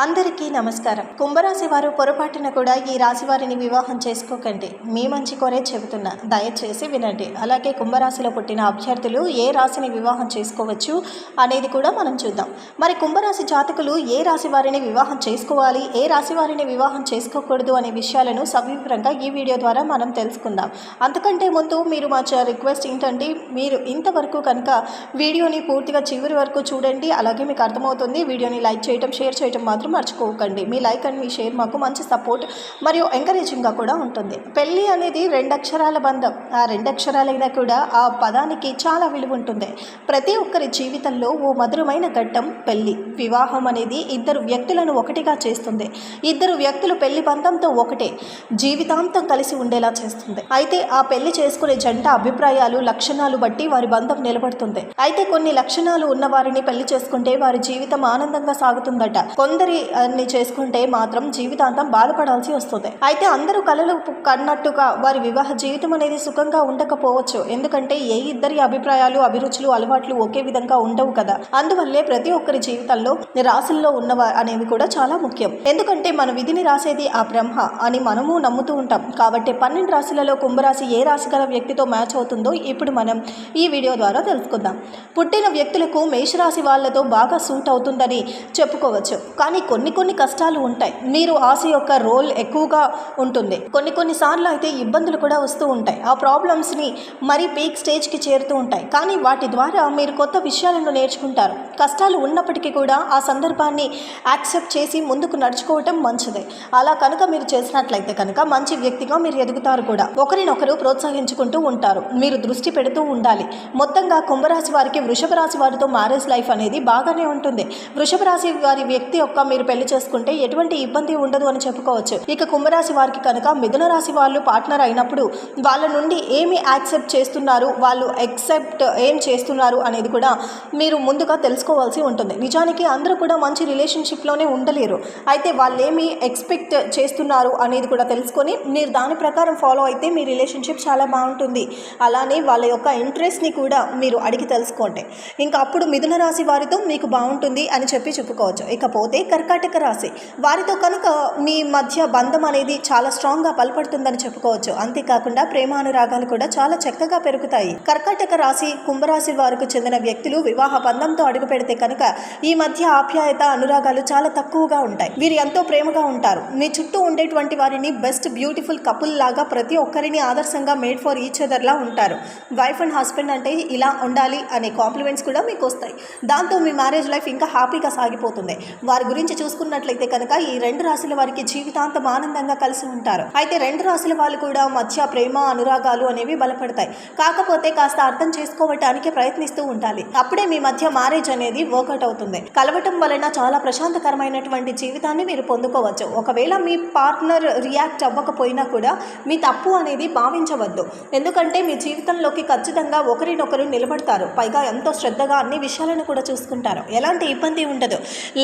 అందరికీ నమస్కారం. కుంభరాశి వారు పొరపాటున కూడా ఈ రాశి వారిని వివాహం చేసుకోకండి. మీ మంచి కోరే చెబుతున్నా. దయచేసి వినండి. అలాగే కుంభరాశిలో పుట్టిన అభ్యర్థులు ఏ రాశిని వివాహం చేసుకోవచ్చు అనేది కూడా మనం చూద్దాం. మరి కుంభరాశి జాతకులు ఏ రాశి వారిని వివాహం చేసుకోవాలి ఏ రాశి వారిని వివాహం చేసుకోకూడదు అనే విషయాలను సవివరంగా ఈ వీడియో ద్వారా మనం తెలుసుకుందాం. అంతకంటే ముందు మీరు మా రిక్వెస్ట్ ఏంటంటే మీరు ఇంతవరకు కనుక వీడియోని పూర్తిగా చివరి వరకు చూడండి. అలాగే మీకు అర్థమవుతుంది. వీడియోని లైక్ చేయటం షేర్ చేయటం మాత్రం మర్చిపోకండి. మీ లైక్ అండ్ మీ షేర్ మాకు మంచి సపోర్ట్ మరియు ఎంకరేజింగ్గా కూడా ఉంటుంది. పెళ్ళి అనేది రెండు అక్షరాల బంధం. ఆ రెండు అక్షరాలైనా కూడా ఆ పదానికి చాలా విలువ ఉంటుంది. ప్రతి ఒక్కరి జీవితంలో ఓ మధురమైన ఘట్టం పెళ్ళి వివాహం అనేది ఇద్దరు వ్యక్తులను ఒకటిగా చేస్తుంది. ఇద్దరు వ్యక్తులు పెళ్ళి బంధంతో ఒకటే. జీవితాంతం కలిసి ఉండేలా చేస్తుంది. అయితే ఆ పెళ్ళి చేసుకునే జంట అభిప్రాయాలు లక్షణాలు బట్టి వారి బంధం నిలబడుతుంది. అయితే కొన్ని లక్షణాలు ఉన్న వారిని పెళ్ళి చేసుకుంటే వారి జీవితం ఆనందంగా సాగుతుందట. కొందరి అన్ని చేసుకుంటే మాత్రం జీవితాంతం బాధపడాల్సి వస్తుంది. అయితే అందరూ కలలు కన్నట్టుగా వారి వివాహ జీవితం అనేది సుఖంగా ఉండకపోవచ్చు. ఎందుకంటే ఏ ఇద్దరి అభిప్రాయాలు అభిరుచులు అలవాట్లు ఒకే విధంగా ఉండవు కదా. అందువల్లే ప్రతి ఒక్కరి జీవితంలో రాసుల్లో ఉన్నవ అనేవి కూడా చాలా ముఖ్యం. ఎందుకంటే మన విధిని రాసేది ఆ బ్రహ్మ అని మనము నమ్ముతూ ఉంటాం. కాబట్టి పన్నెండు రాశులలో కుంభరాశి ఏ రాశి గల వ్యక్తితో మ్యాచ్ అవుతుందో ఇప్పుడు మనం ఈ వీడియో ద్వారా తెలుసుకుందాం. పుట్టిన వ్యక్తులకు మేషరాశి వాళ్ళతో బాగా సూట్ అవుతుందని చెప్పుకోవచ్చు. కానీ కొన్ని కొన్ని కష్టాలు ఉంటాయి. మీరు ఆశ యొక్క రోల్ ఎక్కువగా ఉంటుంది. కొన్ని కొన్ని సార్లు అయితే ఇబ్బందులు కూడా వస్తూ ఉంటాయి. ఆ ప్రాబ్లమ్స్ని మరీ పీక్ స్టేజ్కి చేరుతూ ఉంటాయి. కానీ వాటి ద్వారా మీరు కొత్త విషయాలను నేర్చుకుంటారు. కష్టాలు ఉన్నప్పటికీ కూడా ఆ సందర్భాన్ని యాక్సెప్ట్ చేసి ముందుకు నడుచుకోవటం మంచిదే. అలా కనుక మీరు చేసినట్లయితే కనుక మంచి వ్యక్తిగా మీరు ఎదుగుతారు కూడా. ఒకరినొకరు ప్రోత్సహించుకుంటూ ఉంటారు. మీరు దృష్టి పెడుతూ ఉండాలి. మొత్తంగా కుంభరాశి వారికి వృషభ రాశి వారితో మ్యారేజ్ లైఫ్ అనేది బాగానే ఉంటుంది. వృషభ రాశి వారి వ్యక్తి యొక్క మీరు పెళ్ళి చేసుకుంటే ఎటువంటి ఇబ్బంది ఉండదు అని చెప్పుకోవచ్చు. ఇక కుంభరాశి వారికి కనుక మిథున రాశి వాళ్ళు పార్ట్నర్ అయినప్పుడు వాళ్ళ నుండి ఏమి యాక్సెప్ట్ చేస్తున్నారు వాళ్ళు ఎక్సెప్ట్ ఏం చేస్తున్నారు అనేది కూడా మీరు ముందుగా తెలుసుకోవాల్సి ఉంటుంది. నిజానికి అందరూ కూడా మంచి రిలేషన్షిప్లోనే ఉండలేరు. అయితే వాళ్ళు ఏమి ఎక్స్పెక్ట్ చేస్తున్నారు అనేది కూడా తెలుసుకొని మీరు దాని ప్రకారం ఫాలో అయితే మీ రిలేషన్షిప్ చాలా బాగుంటుంది. అలానే వాళ్ళ యొక్క ఇంట్రెస్ట్ని కూడా మీరు అడిగి తెలుసుకోండి ఇంకా అప్పుడు మిథున రాశి వారితో మీకు బాగుంటుంది అని చెప్పి చెప్పుకోవచ్చు. ఇకపోతే కర్కాటక రాశి. వారితో కనుక మీ మధ్య బంధం అనేది చాలా స్ట్రాంగ్గా బలపడుతుందని చెప్పుకోవచ్చు. అంతేకాకుండా ప్రేమానురాగాలు కూడా చాలా చక్కగా పెరుగుతాయి. కర్కాటక రాశి కుంభరాశి వారికి చెందిన వ్యక్తులు వివాహ బంధంతో అడుగు పెడితే కనుక ఈ మధ్య ఆప్యాయత అనురాగాలు చాలా తక్కువగా ఉంటాయి. వీరు ఎంతో ప్రేమగా ఉంటారు. మీ చుట్టూ ఉండేటువంటి వారిని బెస్ట్ బ్యూటిఫుల్ కపుల్ లాగా ప్రతి ఒక్కరిని ఆదర్శంగా మేడ్ ఫర్ ఈచ్ అదర్లా ఉంటారు. వైఫ్ అండ్ హస్బెండ్ అంటే ఇలా ఉండాలి అనే కాంప్లిమెంట్స్ కూడా మీకు వస్తాయి. దాంతో మీ మ్యారేజ్ లైఫ్ ఇంకా హ్యాపీగా సాగిపోతుంది. వారి గురించి చూసుకున్నట్లయితే కనుక ఈ రెండు రాశుల వారికి జీవితాంతం ఆనందంగా కలిసి ఉంటారు. అయితే రెండు రాశుల వాళ్ళు కూడా మధ్య ప్రేమ అనురాగాలు అనేవి బలపడతాయి. కాకపోతే కాస్త అర్థం చేసుకోవటానికి ప్రయత్నిస్తూ ఉండాలి. అప్పుడే మీ మధ్య మ్యారేజ్ అనేది వర్కౌట్ అవుతుంది. కలవటం వలన చాలా ప్రశాంతకరమైనటువంటి జీవితాన్ని మీరు పొందుకోవచ్చు. ఒకవేళ మీ పార్ట్నర్ రియాక్ట్ అవ్వకపోయినా కూడా మీ తప్పు అనేది భావించవద్దు. ఎందుకంటే మీ జీవితంలోకి ఖచ్చితంగా ఒకరినొకరు నిలబడతారు. పైగా ఎంతో శ్రద్ధగా అన్ని విషయాలను కూడా చూసుకుంటారు. ఎలాంటి ఇబ్బంది ఉండదు.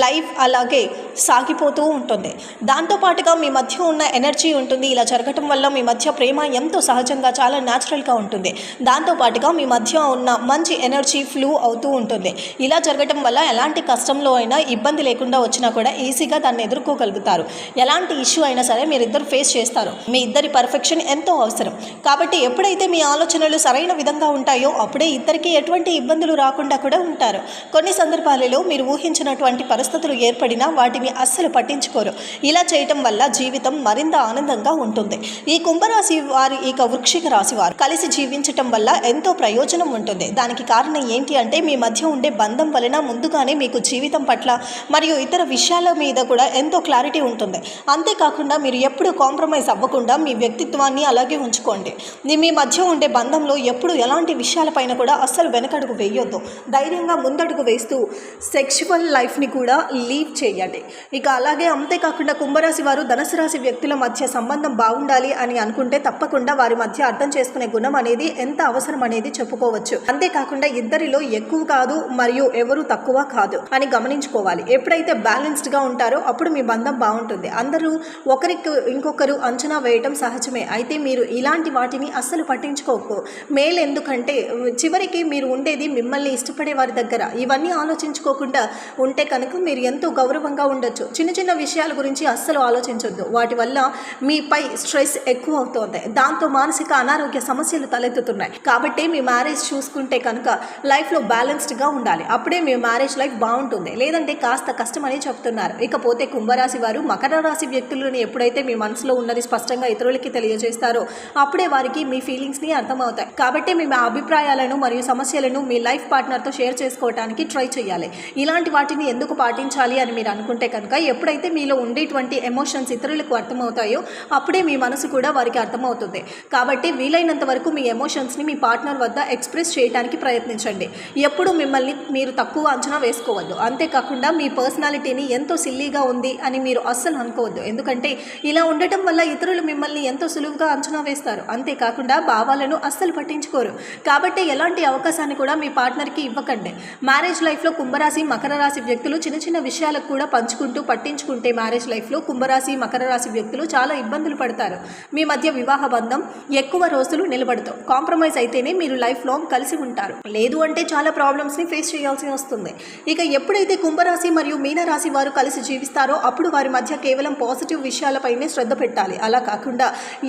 లైఫ్ అలాగే సాగిపోతూ ఉంటుంది. దాంతోపాటుగా మీ మధ్య ఉన్న ఎనర్జీ ఉంటుంది. ఇలా జరగటం వల్ల మీ మధ్య ప్రేమ ఎంతో సహజంగా చాలా న్యాచురల్గా ఉంటుంది. దాంతోపాటుగా మీ మధ్య ఉన్న మంచి ఎనర్జీ ఫ్లూ అవుతూ ఉంటుంది. ఇలా జరగటం వల్ల ఎలాంటి కష్టంలో అయినా ఇబ్బంది లేకుండా వచ్చినా కూడా ఈజీగా దాన్ని ఎదుర్కోగలుగుతారు. ఎలాంటి ఇష్యూ అయినా సరే మీరు ఇద్దరు ఫేస్ చేస్తారు. మీ ఇద్దరి పర్ఫెక్షన్ ఎంతో అవసరం. కాబట్టి ఎప్పుడైతే మీ ఆలోచనలు సరైన విధంగా ఉంటాయో అప్పుడే ఇద్దరికి ఎటువంటి ఇబ్బందులు రాకుండా కూడా ఉంటారు. కొన్ని సందర్భాలలో మీరు ఊహించినటువంటి పరిస్థితులు ఏర్పడినా వాటిని అస్సలు పట్టించుకోరు. ఇలా చేయటం వల్ల జీవితం మరింత ఆనందంగా ఉంటుంది. ఈ కుంభరాశి వారి ఇక వృక్షిక రాశి వారు కలిసి జీవించటం వల్ల ఎంతో ప్రయోజనం ఉంటుంది. దానికి కారణం ఏంటి అంటే మీ మధ్య ఉండే బంధం వలన ముందుగానే మీకు జీవితం పట్ల మరియు ఇతర విషయాల మీద కూడా ఎంతో క్లారిటీ ఉంటుంది. అంతేకాకుండా మీరు ఎప్పుడు కాంప్రమైజ్ అవ్వకుండా మీ వ్యక్తిత్వాన్ని అలాగే ఉంచుకోండి. మీ- మీ మధ్య ఉండే బంధంలో ఎప్పుడు ఎలాంటి విషయాలపైన కూడా అస్సలు వెనకడుగు వేయొద్దు. ధైర్యంగా ముందడుగు వేస్తూ సెక్షువల్ లైఫ్ని కూడా లీవ్ చేయండి. ఇక అలాగే అంతేకాకుండా కుంభరాశి వారు ధనుసు రాశి వ్యక్తుల మధ్య సంబంధం బాగుండాలి అని అనుకుంటే తప్పకుండా వారి మధ్య అర్థం చేసుకునే గుణం అనేది ఎంత అవసరం అనేది చెప్పుకోవచ్చు. అంతేకాకుండా ఇద్దరిలో ఎక్కువ కాదు మరియు ఎవరు తక్కువ కాదు అని గమనించుకోవాలి. ఎప్పుడైతే బ్యాలెన్స్డ్గా ఉంటారో అప్పుడు మీ బంధం బాగుంటుంది. అందరూ ఒకరికి ఇంకొకరు అంచనా వేయటం సహజమే. అయితే మీరు ఇలాంటి వాటిని అస్సలు పట్టించుకోకు. మేల్ ఎందుకంటే చివరికి మీరు ఉండేది మిమ్మల్ని ఇష్టపడే వారి దగ్గర. ఇవన్నీ ఆలోచించుకోకుండా ఉంటే కనుక మీరు ఎంతో గౌరవంగా ఉండొచ్చు. చిన్న చిన్న విషయాల గురించి అస్సలు ఆలోచించొద్దు. వాటి వల్ల మీపై స్ట్రెస్ ఎక్కువ అవుతుంది దాంతో మానసిక అనారోగ్య సమస్యలు తలెత్తుతున్నాయి. కాబట్టి మీ మ్యారేజ్ చూసుకుంటే కనుక లైఫ్లో బ్యాలెన్స్డ్గా ఉండాలి. అప్పుడే మీ మ్యారేజ్ లైఫ్ బాగుంటుంది. లేదంటే కాస్త కష్టమని చెప్తున్నారు. ఇకపోతే కుంభరాశి వారు మకర రాశి వ్యక్తులను ఎప్పుడైతే మీ మనసులో ఉన్నది స్పష్టంగా ఇతరులకి తెలియజేస్తారో అప్పుడే వారికి మీ ఫీలింగ్స్ని అర్థమవుతాయి. కాబట్టి మీ అభిప్రాయాలను మరియు సమస్యలను మీ లైఫ్ పార్ట్నర్తో షేర్ చేసుకోవడానికి ట్రై చేయాలి. ఇలాంటి వాటిని ఎందుకు పాటించాలి అని మీరు అనుకుంటే కనుక ఎప్పుడైతే మీలో ఉండేటువంటి ఎమోషన్స్ ఇతరులకు అర్థమవుతాయో అప్పుడే మీ మనసు కూడా వారికి అర్థమవుతుంది. కాబట్టి వీలైనంత వరకు మీ ఎమోషన్స్ని మీ పార్ట్నర్ వద్ద ఎక్స్ప్రెస్ చేయడానికి ప్రయత్నించండి. ఎప్పుడు మిమ్మల్ని మీరు తక్కువ అంచనా వేసుకోవద్దు. అంతేకాకుండా మీ పర్సనాలిటీని ఎంతో సిల్లీగా ఉంది అని మీరు అస్సలు అనుకోవద్దు. ఎందుకంటే ఇలా ఉండటం వల్ల ఇతరులు మిమ్మల్ని ఎంతో సులువుగా అంచనా వేస్తారు. అంతేకాకుండా భావాలను అస్సలు పట్టించుకోరు. కాబట్టి ఎలాంటి అవకాశాన్ని కూడా మీ పార్ట్నర్కి ఇవ్వకండి. మ్యారేజ్ లైఫ్లో కుంభరాశి మకర రాశి వ్యక్తులు చిన్న చిన్న విషయాలకు కూడా పంచుకుంటూ పట్టించుకుంటే మ్యారేజ్ లైఫ్లో కుంభరాశి మకర రాశి వ్యక్తులు చాలా ఇబ్బందులు పడతారు. మీ మధ్య వివాహ బంధం ఎక్కువ రోజులు నిలబడతాం కాంప్రమైజ్ అయితేనే మీరు లైఫ్ లాంగ్ కలిసి ఉంటారు. లేదు అంటే చాలా ప్రాబ్లమ్స్ని ఫేస్ చేయాల్సి వస్తుంది. ఇక ఎప్పుడైతే కుంభరాశి మరియు మీనరాశి వారు కలిసి జీవిస్తారో అప్పుడు వారి మధ్య కేవలం పాజిటివ్ విషయాలపైనే శ్రద్ధ పెట్టాలి. అలా కాకుండా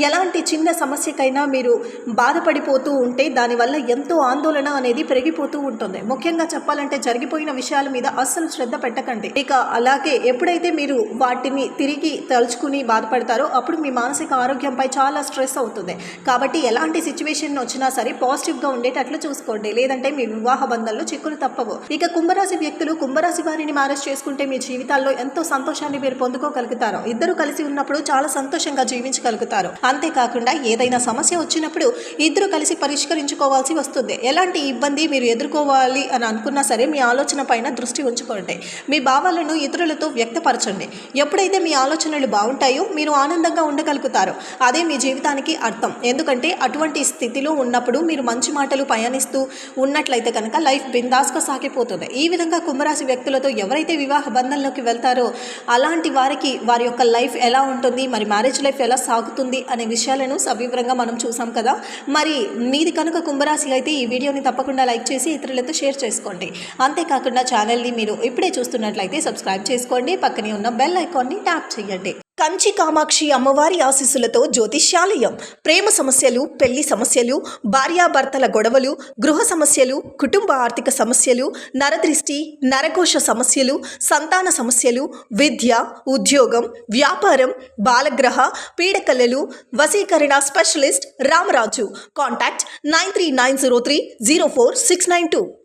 ఎలాంటి చిన్న సమస్యకైనా మీరు బాధపడిపోతూ ఉంటే దానివల్ల ఎంతో ఆందోళన అనేది పెరిగిపోతూ ఉంటుంది. ముఖ్యంగా చెప్పాలంటే జరిగిపోయిన విషయాల మీద అస్సలు శ్రద్ధ పెట్టకండి. ఇక అలాగే ఎప్పుడైతే మీరు వాటిని తిరిగి తలుచుకుని బాధపడతారో అప్పుడు మీ మానసిక ఆరోగ్యంపై చాలా స్ట్రెస్ అవుతుంది. కాబట్టి ఎలాంటి సిచ్యువేషన్ వచ్చినా సరే పాజిటివ్గా ఉండేటట్లు చూసుకోండి. లేదంటే మీ వివాహ బంధంలో చిక్కులు తప్పవు. ఇక కుంభరాశి వ్యక్తులు కుంభరాశి వారిని మ్యారేజ్ చేసుకుంటే మీ జీవితాల్లో ఎంతో సంతోషాన్ని మీరు పొందుకోగలుగుతారు. ఇద్దరు కలిసి ఉన్నప్పుడు చాలా సంతోషంగా జీవించగలుగుతారు. అంతేకాకుండా ఏదైనా సమస్య వచ్చినప్పుడు ఇద్దరు కలిసి పరిష్కరించుకోవాల్సి వస్తుంది. ఎలాంటి ఇబ్బంది మీరు ఎదుర్కోవాలి అని అనుకున్నా సరే మీ ఆలోచన పైన దృష్టి ఉంచుకోండి. మీ భావాలను ఇతరులతో వ్యక్తపరచండి. ఎప్పుడైతే మీ ఆలోచనలు బాగుంటాయో మీరు ఆనందంగా ఉండగలుగుతారో. అదే మీ జీవితానికి అర్థం. ఎందుకంటే అటువంటి స్థితిలో ఉన్నప్పుడు మీరు మంచి మాటలు పయనిస్తూ ఉన్నట్లయితే కనుక లైఫ్ బిందాస్గా సాగిపోతుంది. ఈ విధంగా కుంభరాశి వ్యక్తులతో ఎవరైతే వివాహ బంధంలోకి వెళ్తారో అలాంటి వారికి వారి యొక్క లైఫ్ ఎలా ఉంటుంది? మరి మ్యారేజ్ లైఫ్ ఎలా సాగుతుంది? అనే విషయాలను సవివరంగా మనం చూసాం కదా. మరి మీది కనుక కుంభరాశి అయితే ఈ వీడియోని తప్పకుండా లైక్ చేసి ఇతరులతో షేర్ చేసుకోండి. అంతేకాకుండా ఛానల్ని మీరు ఇప్పుడే చూస్తున్నట్లయితే సబ్స్క్రైబ్ చేసుకోండి. పక్కనే ఉన్న బెల్ ఐకాన్ని ట్యాప్ చేయండి. కంచి కామాక్షి అమ్మవారి ఆశీస్సులతో జ్యోతిష్యాలయం. ప్రేమ సమస్యలు పెళ్ళి సమస్యలు భార్యాభర్తల గొడవలు గృహ సమస్యలు కుటుంబ ఆర్థిక సమస్యలు నరదృష్టి నరకోశ సమస్యలు సంతాన సమస్యలు విద్య ఉద్యోగం వ్యాపారం బాలగ్రహ పీడకలలు వసీకరణ specialist Ramaraju. Contact nine three nine zero three zero four six nine two.